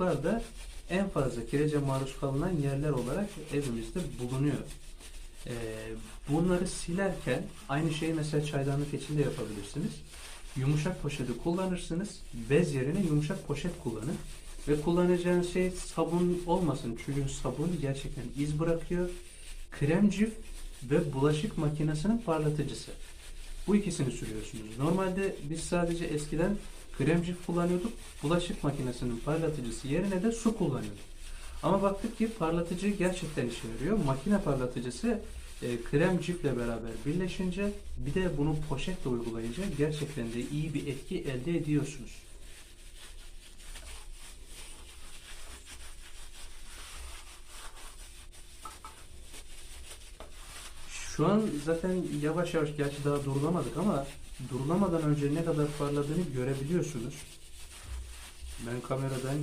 koltuklar da en fazla kirece maruz kalınan yerler olarak evimizde bulunuyor. Ee, bunları silerken aynı şeyi mesela çaydanlık için de yapabilirsiniz. Yumuşak poşeti kullanırsınız. Bez yerine yumuşak poşet kullanın. Ve kullanacağınız şey sabun olmasın. Çünkü sabun gerçekten iz bırakıyor. Kremcif ve bulaşık makinesinin parlatıcısı. Bu ikisini sürüyorsunuz. Normalde biz sadece eskiden kremcif kullanıyorduk. Bulaşık makinesinin parlatıcısı yerine de su kullanıyorduk. Ama baktık ki parlatıcı gerçekten işe yarıyor. Makine parlatıcısı e, kremcifle beraber birleşince bir de bunu poşetle uygulayınca gerçekten de iyi bir etki elde ediyorsunuz. Şu an zaten yavaş yavaş gerçi daha durulamadık ama durulamadan önce ne kadar parladığını görebiliyorsunuz. Ben kameradan